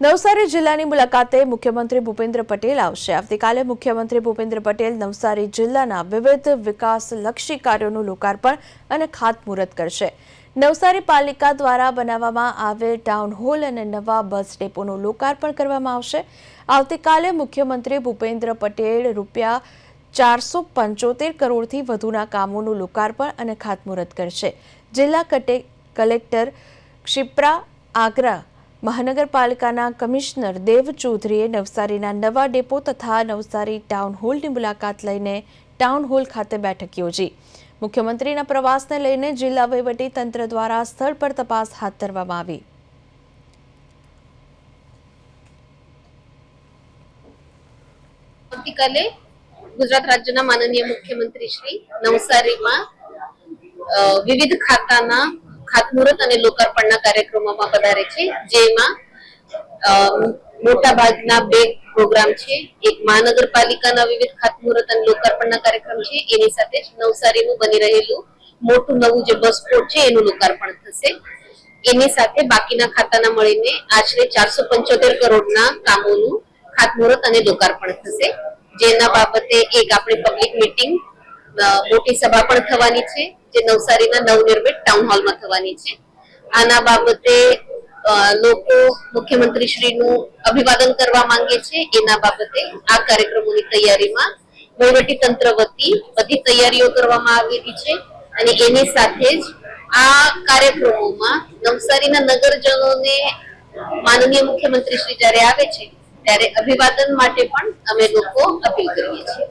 નવસારી જિલ્લાની મુલાકાતે મુખ્યમંત્રી ભૂપેન્દ્ર પટેલ આવશે. આવતીકાલે મુખ્યમંત્રી ભૂપેન્દ્ર પટેલ નવસારી જિલ્લાના વિવિધ વિકાસલક્ષી કાર્યોનું લોકાર્પણ અને ખાતમુહૂર્ત કરશે. નવસારી પાલિકા દ્વારા બનાવવામાં આવેલ ટાઉન હોલ અને નવા બસ ડેપોનું લોકાર્પણ કરવામાં આવશે. આવતીકાલે મુખ્યમંત્રી ભૂપેન્દ્ર પટેલ રૂપિયા ચારસો પંચોતેર કરોડથી વધુના કામોનું લોકાર્પણ અને ખાતમુહૂર્ત કરશે. જિલ્લા કટે- કલેક્ટર ક્ષિપ્રા આગ્રા મહાનગરપાલિકાના કમિશનર દેવ ચૌધરીએ નવસારીના નવા ડેપો તથા નવસારી ટાઉન હોલની મુલાકાત લઈને ટાઉન હોલ ખાતે બેઠક યોજી. મુખ્યમંત્રીના પ્રવાસને લઈને જિલ્લા વહીવટી તંત્ર દ્વારા સ્થળ પર તપાસ હાથ ધરવામાં આવી. આવતીકાલે ગુજરાત રાજ્યના માનનીય મુખ્યમંત્રી શ્રી નવસારીમાં વિવિધ ખાતાના ખાતમુહૂર્ત અને લોકાર્પણના કાર્યક્રમોમાં પધારે છે, જેમાં મોટા ભાગના બે પ્રોગ્રામ છે. એક મહાનગરપાલિકાના વિવિધ ખાતમુહૂર્ત અને લોકાર્પણના કાર્યક્રમ છે. એની સાથે જ નવસારીનું બની રહેલું મોટું નવું જે બસ પોર્ટ છે, એનું લોકાર્પણ થશે. એની સાથે બાકીના ખાતાના મળીને આશરે ચારસો પંચોતેર કરોડના કામોનું ખાતમુહૂર્ત અને લોકાર્પણ થશે. જેના બાબતે એક આપણી પબ્લિક મીટિંગ મોટી સભા પણ થવાની છે, જે નવસારીના નવનિર્મિત ટાઉન હોલમાં થવાની છે. આના બાબતે લોકો મુખ્યમંત્રી અભિવાદન કરવા માંગે છે. એના બાબતે આ કાર્યક્રમોની તૈયારીમાં વહીવટી તંત્ર વતી બધી તૈયારીઓ કરવામાં આવેલી છે અને એની સાથે જ આ કાર્યક્રમોમાં નવસારીના નગરજનોને માનનીય મુખ્યમંત્રી શ્રી જ્યારે આવે છે, ત્યારે અભિવાદન માટે પણ અમે લોકો અપીલ કરીએ છીએ.